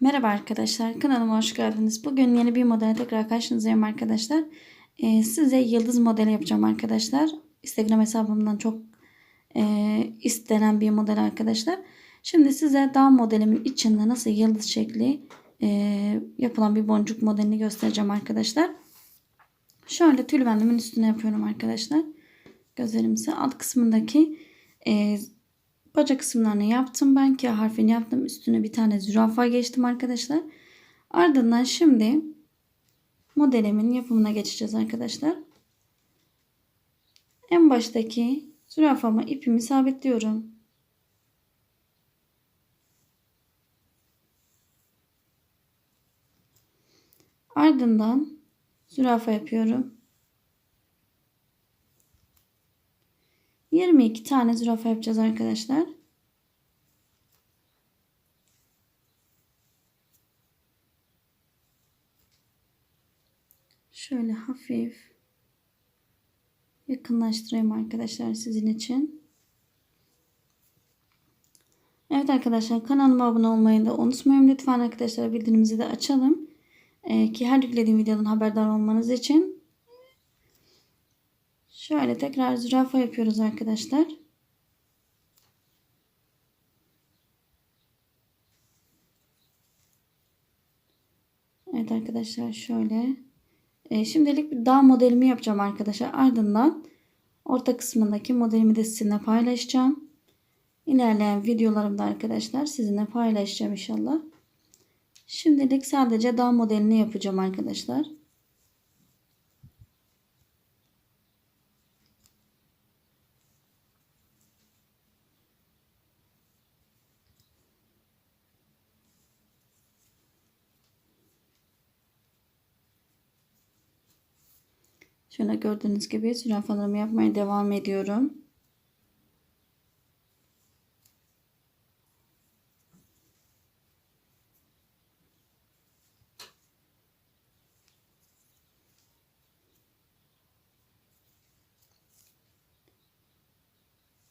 Merhaba arkadaşlar, kanalıma hoş geldiniz. Bugün yeni bir model tekrar karşınızdayım arkadaşlar. Ee, size yıldız modeli yapacağım arkadaşlar. Instagram hesabımdan çok e, istenen bir model arkadaşlar. Şimdi size dağ modelimin içinde nasıl yıldız şekli e, yapılan bir boncuk modelini göstereceğim arkadaşlar. Şöyle tülbendimin üstüne yapıyorum arkadaşlar. Gözlerimizi alt kısmındaki e, Baca kısımlarını yaptım ben. K harfini yaptım. Üstüne bir tane zürafa geçtim arkadaşlar. Ardından şimdi modelimin yapımına geçeceğiz arkadaşlar. En baştaki zürafama ipimi sabitliyorum. Ardından zürafa yapıyorum. 22 tane zürafa yapacağız arkadaşlar. Şöyle hafif yakınlaştırayım arkadaşlar sizin için. Evet arkadaşlar kanalıma abone olmayı da unutmayın. Lütfen arkadaşlar bildirimimizi de açalım. Ee, ki her yüklediğim videodan haberdar olmanız için. Şöyle tekrar zürafa yapıyoruz arkadaşlar. Evet arkadaşlar şöyle. E, şimdilik bir dağ modelimi yapacağım arkadaşlar. Ardından orta kısmındaki modelimi de sizinle paylaşacağım. İlerleyen videolarımda arkadaşlar sizinle paylaşacağım inşallah. Şimdilik sadece dağ modelini yapacağım arkadaşlar. Şöyle gördüğünüz gibi zürafalarımı yapmaya devam ediyorum.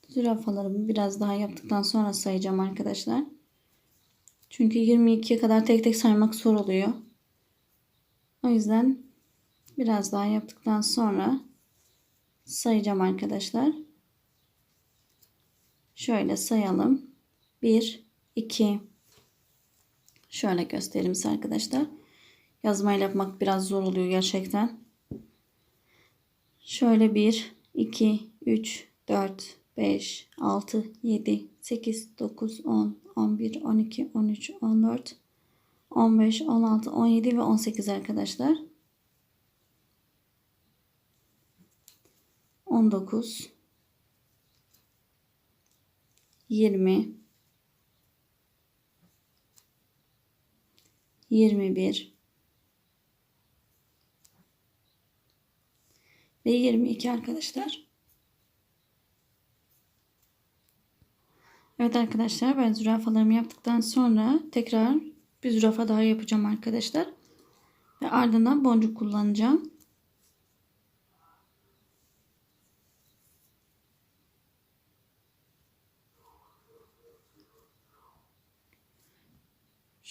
Zürafalarımı biraz daha yaptıktan sonra sayacağım arkadaşlar. Çünkü 22'ye kadar tek tek saymak zor oluyor. O yüzden Biraz daha yaptıktan sonra sayacağım arkadaşlar. Şöyle sayalım. 1, 2, şöyle göstereyim size arkadaşlar. Yazmayla yapmak biraz zor oluyor gerçekten. Şöyle 1, 2, 3, 4, 5, 6, 7, 8, 9, 10, 11, 12, 13, 14, 15, 16, 17 ve 18 arkadaşlar. 19 20 21 ve 22 arkadaşlar. Evet arkadaşlar ben zürafalarımı yaptıktan sonra tekrar bir zürafa daha yapacağım arkadaşlar. Ve ardından boncuk kullanacağım.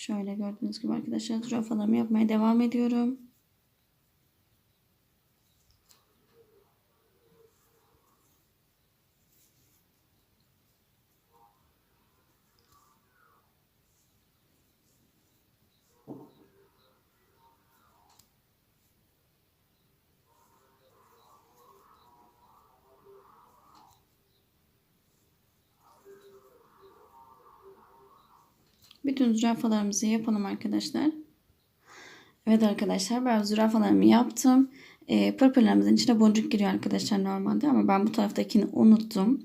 Şöyle gördüğünüz gibi arkadaşlar zürafalarımı yapmaya devam ediyorum. Bütün zürafalarımızı yapalım arkadaşlar. Evet arkadaşlar ben zürafalarımı yaptım. E, pırpırlarımızın içine boncuk giriyor arkadaşlar normalde ama ben bu taraftakini unuttum.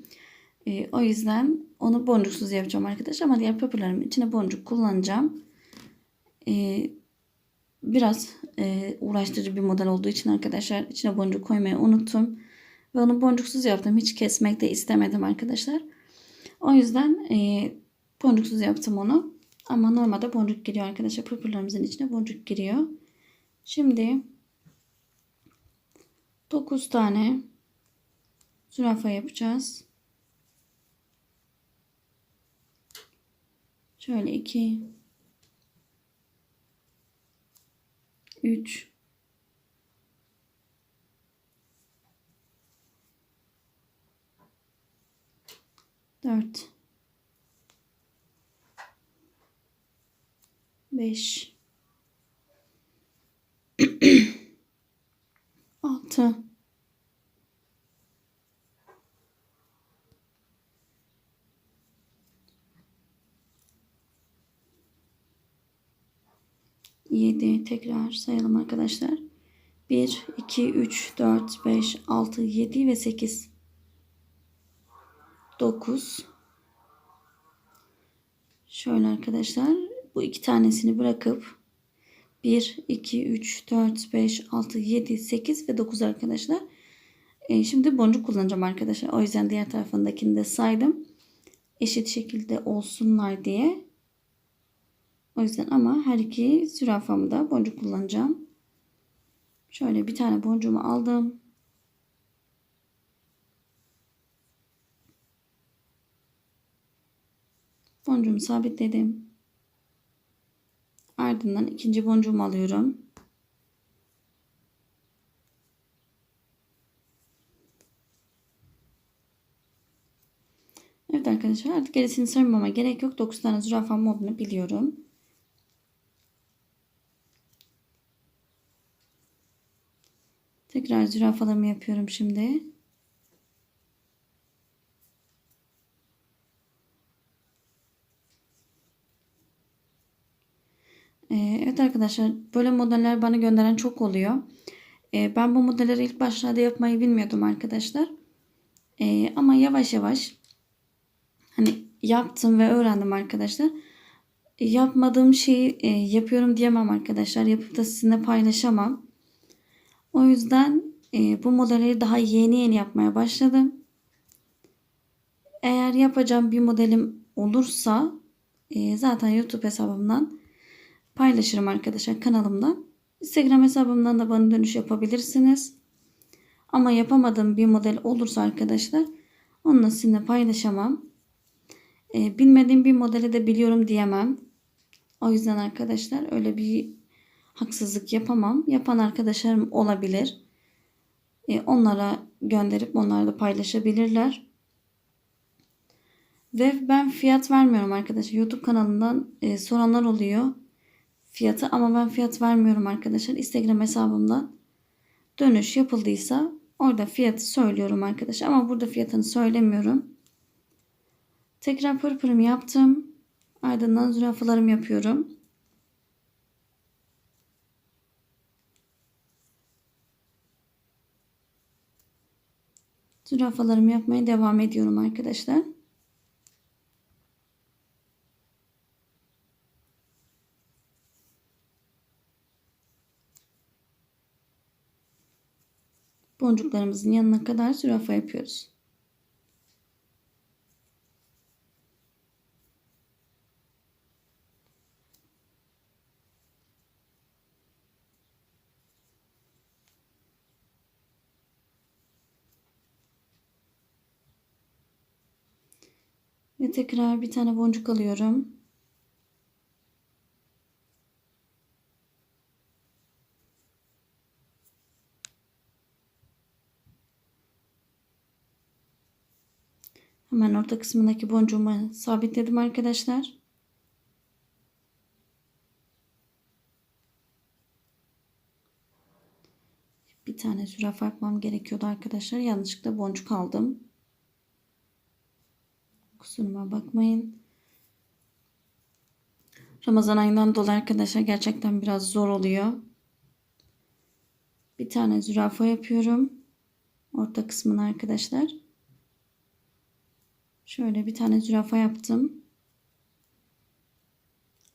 E, o yüzden onu boncuksuz yapacağım arkadaşlar ama diğer pırpırlarımın içine boncuk kullanacağım. E, biraz e, uğraştırıcı bir model olduğu için arkadaşlar içine boncuk koymayı unuttum. Ve onu boncuksuz yaptım. Hiç kesmek de istemedim arkadaşlar. O yüzden e, boncuksuz yaptım onu. Ama normalde boncuk giriyor arkadaşlar. Pırpırlarımızın içine boncuk giriyor. Şimdi 9 tane zürafa yapacağız. Şöyle 2 3 4 5 6 7 tekrar sayalım arkadaşlar. 1, 2, 3, 4, 5, 6, 7 ve 8. 9. Şöyle arkadaşlar bu iki tanesini bırakıp 1, 2, 3, 4, 5, 6, 7, 8 ve 9 arkadaşlar. E, şimdi boncuk kullanacağım arkadaşlar. O yüzden diğer tarafındakini de saydım. Eşit şekilde olsunlar diye. O yüzden ama her iki zürafamı da boncuk kullanacağım. Şöyle bir tane boncuğumu aldım. Boncuğumu sabitledim. Ardından ikinci boncuğumu alıyorum. Evet arkadaşlar artık gerisini sarmama gerek yok. 9 tane zürafam olduğunu biliyorum. Tekrar zürafalarımı yapıyorum şimdi. Ee, evet arkadaşlar böyle modeller bana gönderen çok oluyor. Ee, ben bu modelleri ilk başlarda yapmayı bilmiyordum arkadaşlar. Ee, ama yavaş yavaş hani yaptım ve öğrendim arkadaşlar. Yapmadığım şeyi e, yapıyorum diyemem arkadaşlar. Yapıp da sizinle paylaşamam. O yüzden e, bu modelleri daha yeni yeni yapmaya başladım. Eğer yapacağım bir modelim olursa e, zaten YouTube hesabımdan paylaşırım arkadaşlar kanalımdan. Instagram hesabımdan da bana dönüş yapabilirsiniz. Ama yapamadığım bir model olursa arkadaşlar onunla sizinle paylaşamam. E, bilmediğim bir modeli de biliyorum diyemem. O yüzden arkadaşlar öyle bir haksızlık yapamam. Yapan arkadaşlarım olabilir. E, onlara gönderip onlar da paylaşabilirler. Ve ben fiyat vermiyorum arkadaşlar. YouTube kanalından e, soranlar oluyor fiyatı ama ben fiyat vermiyorum arkadaşlar. Instagram hesabımdan dönüş yapıldıysa orada fiyatı söylüyorum arkadaşlar. Ama burada fiyatını söylemiyorum. Tekrar pırpırımı yaptım. Ardından zürafalarımı yapıyorum. Zürafalarımı yapmaya devam ediyorum arkadaşlar. Boncuklarımızın yanına kadar zürafa yapıyoruz. Ve tekrar bir tane boncuk alıyorum. Hemen orta kısmındaki boncuğumu sabitledim arkadaşlar. Bir tane zürafa yapmam gerekiyordu arkadaşlar. Yanlışlıkla boncuk aldım. Kusuruma bakmayın. Ramazan ayından dolayı arkadaşlar gerçekten biraz zor oluyor. Bir tane zürafa yapıyorum. Orta kısmını arkadaşlar. Şöyle bir tane zürafa yaptım.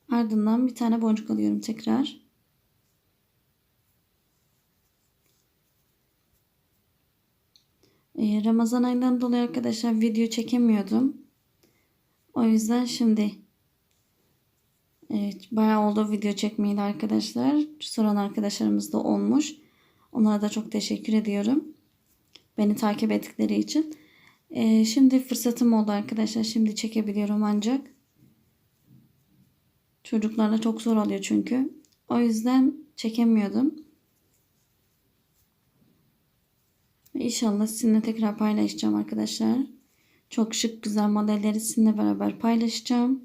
Ardından bir tane boncuk alıyorum tekrar. Ee, Ramazan ayından dolayı arkadaşlar video çekemiyordum. O yüzden şimdi evet, bayağı oldu video çekmeyeli arkadaşlar. Soran arkadaşlarımız da olmuş. Onlara da çok teşekkür ediyorum. Beni takip ettikleri için. Ee, şimdi fırsatım oldu arkadaşlar. Şimdi çekebiliyorum ancak. Çocuklarla çok zor oluyor çünkü. O yüzden çekemiyordum. İnşallah sizinle tekrar paylaşacağım arkadaşlar. Çok şık güzel modelleri sizinle beraber paylaşacağım.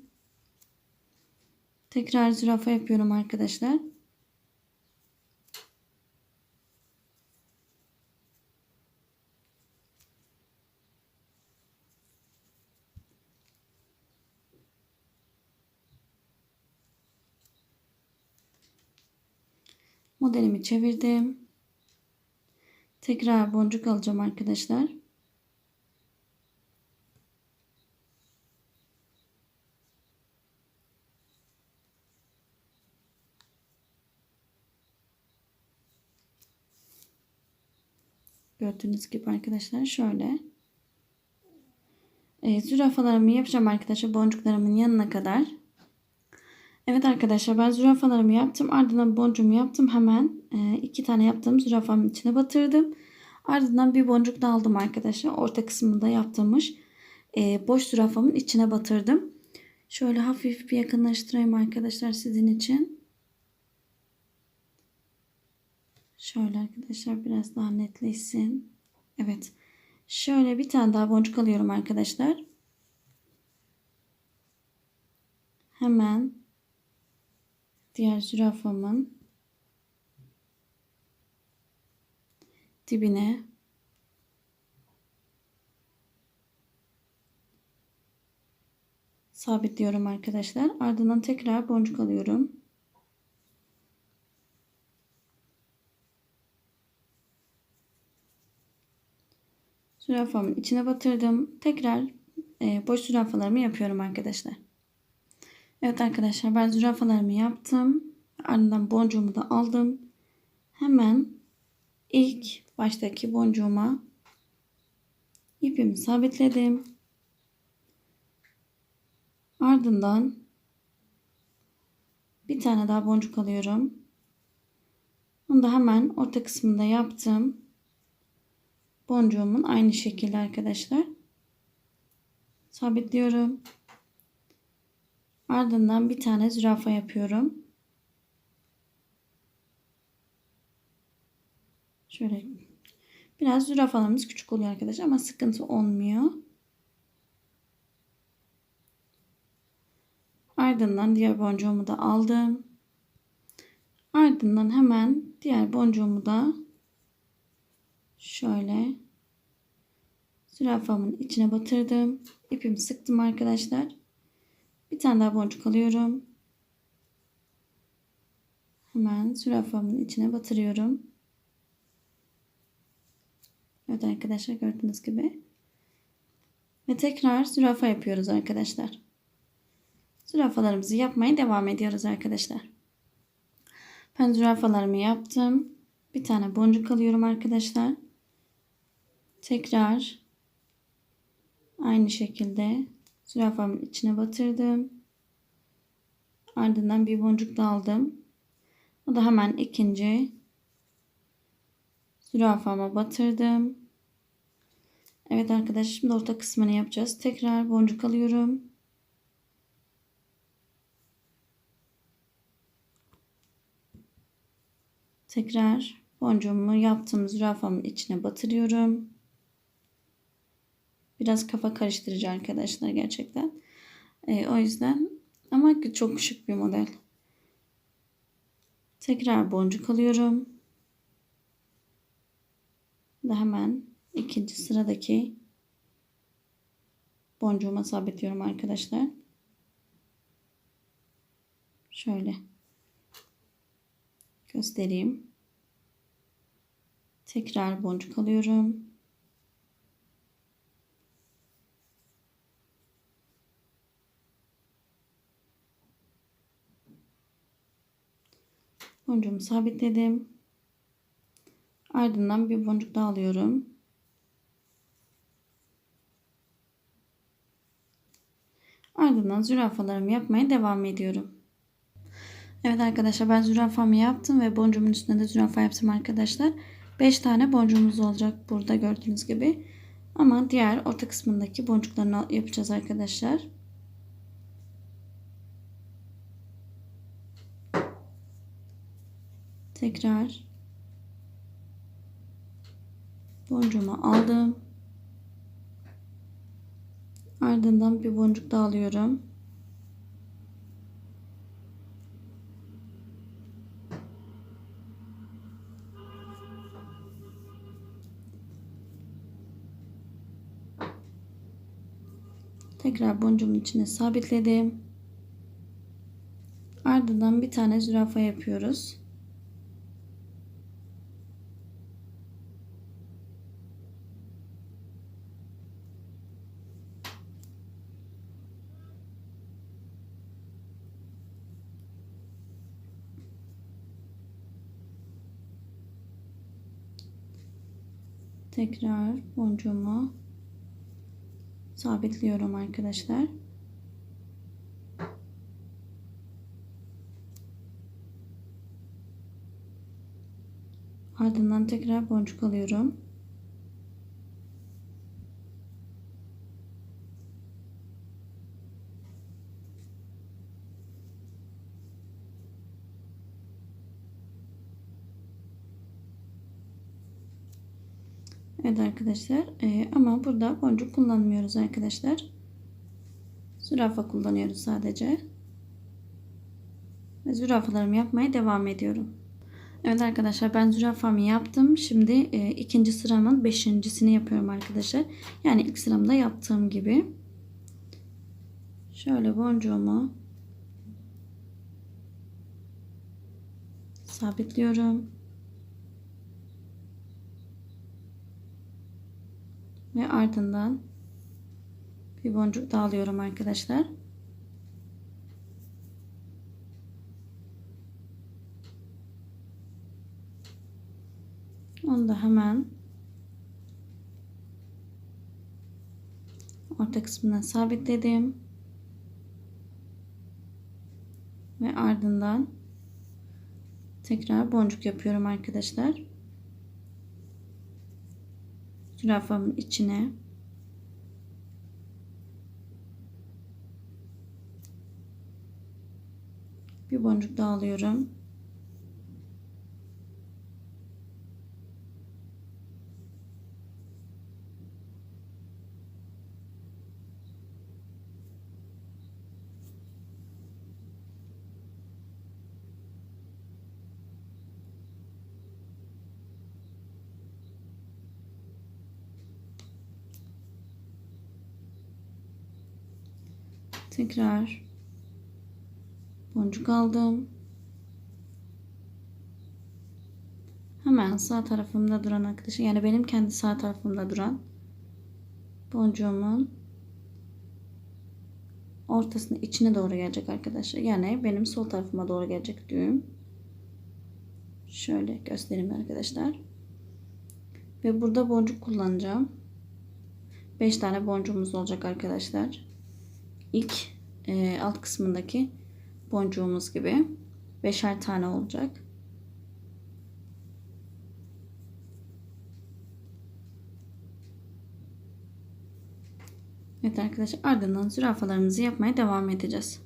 Tekrar zürafa yapıyorum arkadaşlar. Modelimi çevirdim. Tekrar boncuk alacağım arkadaşlar. Gördüğünüz gibi arkadaşlar şöyle. E, zürafalarımı yapacağım arkadaşlar boncuklarımın yanına kadar. Evet arkadaşlar ben zürafalarımı yaptım. Ardından boncuğumu yaptım. Hemen e, iki tane yaptığım zürafamın içine batırdım. Ardından bir boncuk da aldım arkadaşlar. Orta kısmında yaptığımız e, boş zürafamın içine batırdım. Şöyle hafif bir yakınlaştırayım arkadaşlar sizin için. Şöyle arkadaşlar biraz daha netleşsin. Evet. Şöyle bir tane daha boncuk alıyorum arkadaşlar. Hemen diğer zürafamın dibine sabitliyorum arkadaşlar. Ardından tekrar boncuk alıyorum. Zürafamın içine batırdım. Tekrar e, boş zürafalarımı yapıyorum arkadaşlar. Evet arkadaşlar ben zürafalarımı yaptım. Ardından boncuğumu da aldım. Hemen ilk baştaki boncuğuma ipimi sabitledim. Ardından bir tane daha boncuk alıyorum. Onu da hemen orta kısmında yaptım. Boncuğumun aynı şekilde arkadaşlar. Sabitliyorum. Ardından bir tane zürafa yapıyorum. Şöyle biraz zürafalarımız küçük oluyor arkadaşlar ama sıkıntı olmuyor. Ardından diğer boncuğumu da aldım. Ardından hemen diğer boncuğumu da şöyle zürafamın içine batırdım. İpimi sıktım arkadaşlar. Bir tane daha boncuk alıyorum. Hemen zürafamın içine batırıyorum. Evet arkadaşlar gördüğünüz gibi. Ve tekrar zürafa yapıyoruz arkadaşlar. Zürafalarımızı yapmaya devam ediyoruz arkadaşlar. Ben zürafalarımı yaptım. Bir tane boncuk alıyorum arkadaşlar. Tekrar aynı şekilde zürafamın içine batırdım. Ardından bir boncuk da aldım. O da hemen ikinci zürafama batırdım. Evet arkadaşlar şimdi orta kısmını yapacağız. Tekrar boncuk alıyorum. Tekrar boncuğumu yaptığım zürafamın içine batırıyorum. Biraz kafa karıştırıcı arkadaşlar gerçekten. Ee, o yüzden ama çok şık bir model. Tekrar boncuk alıyorum. Da hemen ikinci sıradaki boncuğuma sabitliyorum arkadaşlar. Şöyle göstereyim. Tekrar boncuk alıyorum. Boncuğumu sabitledim. Ardından bir boncuk daha alıyorum. Ardından zürafalarımı yapmaya devam ediyorum. Evet arkadaşlar ben zürafamı yaptım ve boncuğumun üstünde de zürafa yaptım arkadaşlar. 5 tane boncuğumuz olacak burada gördüğünüz gibi. Ama diğer orta kısmındaki boncuklarını yapacağız arkadaşlar. Tekrar boncuğumu aldım. Ardından bir boncuk daha alıyorum. Tekrar boncuğumun içine sabitledim. Ardından bir tane zürafa yapıyoruz. Tekrar boncuğumu sabitliyorum arkadaşlar. Ardından tekrar boncuk alıyorum. Evet arkadaşlar ee, ama burada boncuk kullanmıyoruz arkadaşlar. Zürafa kullanıyoruz sadece. Ve zürafalarımı yapmaya devam ediyorum. Evet arkadaşlar ben zürafamı yaptım. Şimdi e, ikinci sıramın beşincisini yapıyorum arkadaşlar. Yani ilk sıramda yaptığım gibi. Şöyle boncuğumu sabitliyorum. Ve ardından bir boncuk daha alıyorum arkadaşlar. Onu da hemen orta kısmına sabitledim. Ve ardından tekrar boncuk yapıyorum arkadaşlar. Zürafamın içine bir boncuk daha alıyorum. Tekrar boncuk aldım. Hemen sağ tarafımda duran arkadaşım yani benim kendi sağ tarafımda duran boncuğumun ortasına içine doğru gelecek arkadaşlar. Yani benim sol tarafıma doğru gelecek düğüm. Şöyle göstereyim arkadaşlar. Ve burada boncuk kullanacağım. 5 tane boncuğumuz olacak arkadaşlar ilk e, alt kısmındaki boncuğumuz gibi beşer tane olacak. Evet arkadaşlar ardından zürafalarımızı yapmaya devam edeceğiz.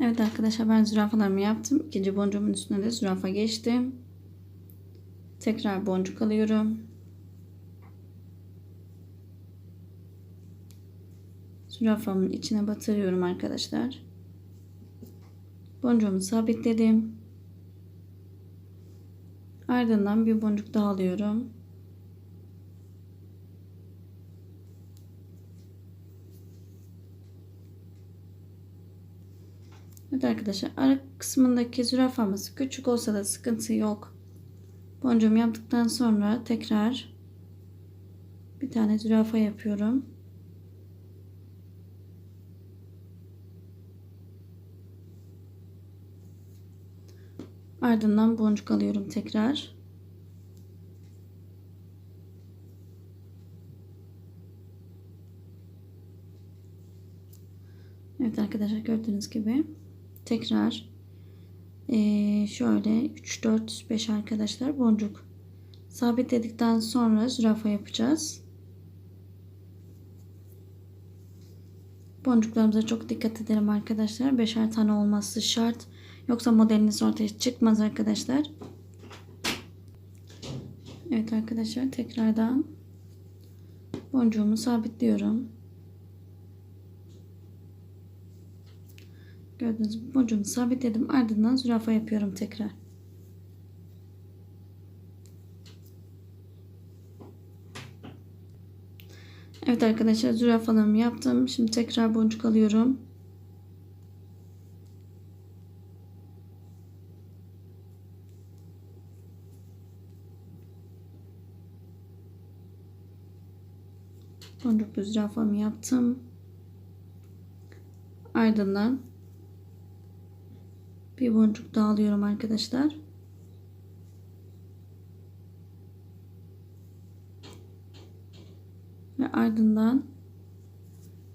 Evet arkadaşlar ben zürafalarımı yaptım. İkinci boncuğumun üstüne de zürafa geçtim. Tekrar boncuk alıyorum. Zürafamın içine batırıyorum arkadaşlar. Boncuğumu sabitledim. Ardından bir boncuk daha alıyorum. Evet arkadaşlar ara kısmındaki zürafamız küçük olsa da sıkıntı yok. Boncuğumu yaptıktan sonra tekrar bir tane zürafa yapıyorum. Ardından boncuk alıyorum tekrar. Evet arkadaşlar gördüğünüz gibi tekrar ee, şöyle 3 4 5 arkadaşlar boncuk sabitledikten sonra zürafa yapacağız. Boncuklarımıza çok dikkat edelim arkadaşlar. Beşer tane olması şart. Yoksa modeliniz ortaya çıkmaz arkadaşlar. Evet arkadaşlar tekrardan boncuğumu sabitliyorum. Gördüğünüz gibi boncuğumu sabitledim. Ardından zürafa yapıyorum tekrar. Evet arkadaşlar zürafalarımı yaptım. Şimdi tekrar boncuk alıyorum. Boncuklu zürafamı yaptım. Ardından bir boncuk daha alıyorum arkadaşlar. Ve ardından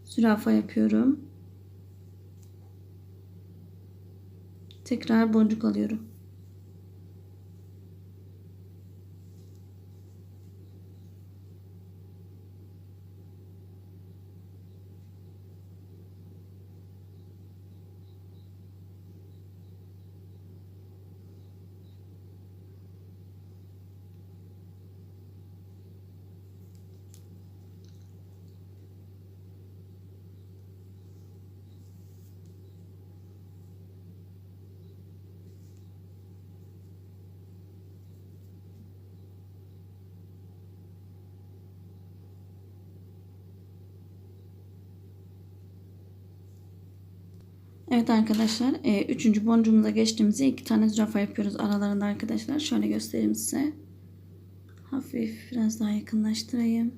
zürafa yapıyorum. Tekrar boncuk alıyorum. Evet arkadaşlar. E, üçüncü boncuğumuza geçtiğimizde iki tane zürafa yapıyoruz aralarında arkadaşlar. Şöyle göstereyim size. Hafif biraz daha yakınlaştırayım.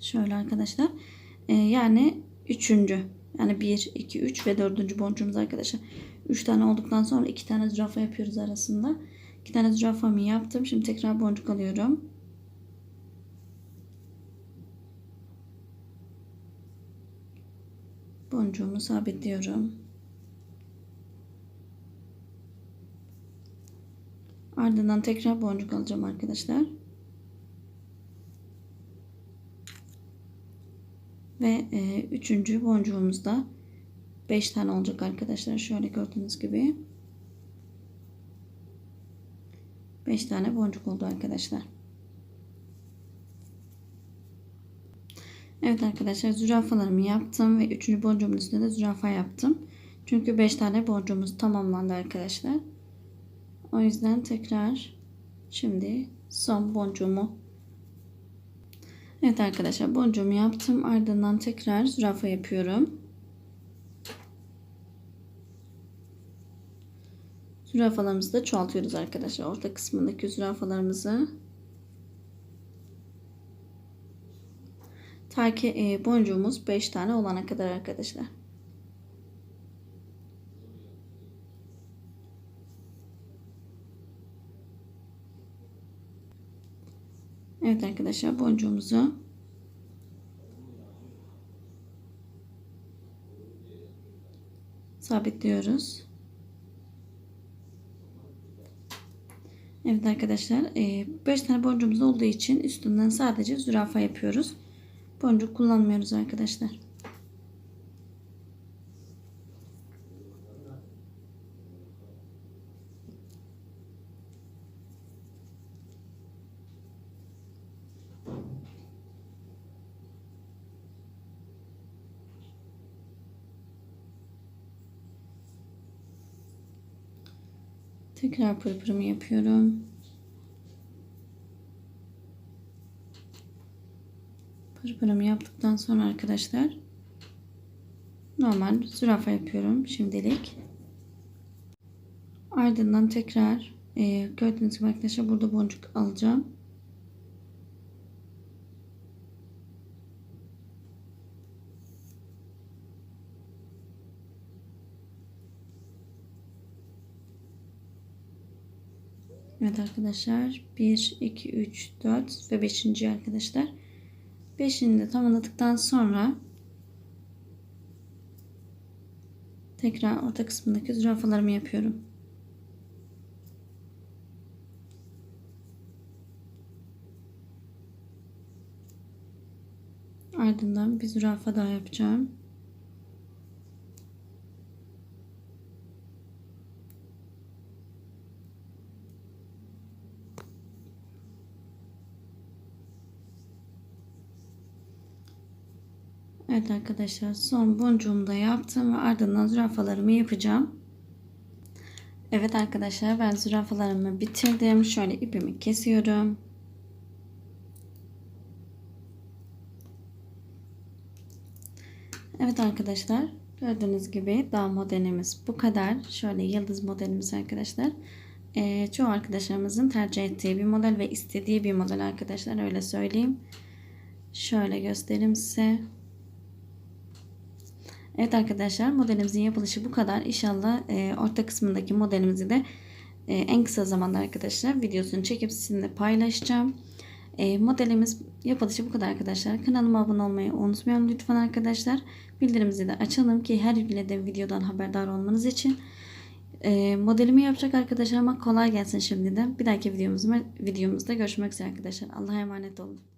Şöyle arkadaşlar. E, yani üçüncü. Yani bir, iki, üç ve dördüncü boncuğumuz arkadaşlar. Üç tane olduktan sonra iki tane zürafa yapıyoruz arasında. İki tane zürafamı yaptım. Şimdi tekrar boncuk alıyorum. Boncuğumu sabitliyorum. Ardından tekrar boncuk alacağım arkadaşlar. Ve e, üçüncü boncuğumuzda 5 tane olacak arkadaşlar. Şöyle gördüğünüz gibi. 5 tane boncuk oldu arkadaşlar. Evet arkadaşlar zürafalarımı yaptım ve üçüncü boncuğumun üstünde de zürafa yaptım. Çünkü 5 tane boncuğumuz tamamlandı arkadaşlar. O yüzden tekrar şimdi son boncuğumu Evet arkadaşlar boncuğumu yaptım. Ardından tekrar zürafa yapıyorum. Zürafalarımızı da çoğaltıyoruz arkadaşlar. Orta kısmındaki zürafalarımızı Ta ki e, boncuğumuz 5 tane olana kadar arkadaşlar. Evet arkadaşlar boncuğumuzu sabitliyoruz. Evet arkadaşlar 5 tane boncuğumuz olduğu için üstünden sadece zürafa yapıyoruz boncuk kullanmıyoruz arkadaşlar. Tekrar pırpırımı yapıyorum. Pırpırımı yaptıktan sonra arkadaşlar normal zürafa yapıyorum şimdilik. Ardından tekrar e, gördüğünüz gibi arkadaşlar burada boncuk alacağım. Evet arkadaşlar 1 2 3 4 ve 5. arkadaşlar Beşini de tamamladıktan sonra tekrar orta kısmındaki zürafalarımı yapıyorum. Ardından bir zürafa daha yapacağım. Evet arkadaşlar son boncuğumu da yaptım ve ardından zürafalarımı yapacağım. Evet arkadaşlar ben zürafalarımı bitirdim. Şöyle ipimi kesiyorum. Evet arkadaşlar gördüğünüz gibi dağ modelimiz bu kadar. Şöyle yıldız modelimiz arkadaşlar. Ee, çoğu arkadaşlarımızın tercih ettiği bir model ve istediği bir model arkadaşlar öyle söyleyeyim. Şöyle göstereyim size. Evet arkadaşlar modelimizin yapılışı bu kadar. İnşallah e, orta kısmındaki modelimizi de e, en kısa zamanda arkadaşlar videosunu çekip sizinle paylaşacağım. E, modelimiz yapılışı bu kadar arkadaşlar. Kanalıma abone olmayı unutmayalım lütfen arkadaşlar. Bildirimizi de açalım ki her yüklediğim videodan haberdar olmanız için. E, modelimi yapacak arkadaşlarıma kolay gelsin şimdiden. Bir dahaki videomuzda, videomuzda görüşmek üzere arkadaşlar. Allah'a emanet olun.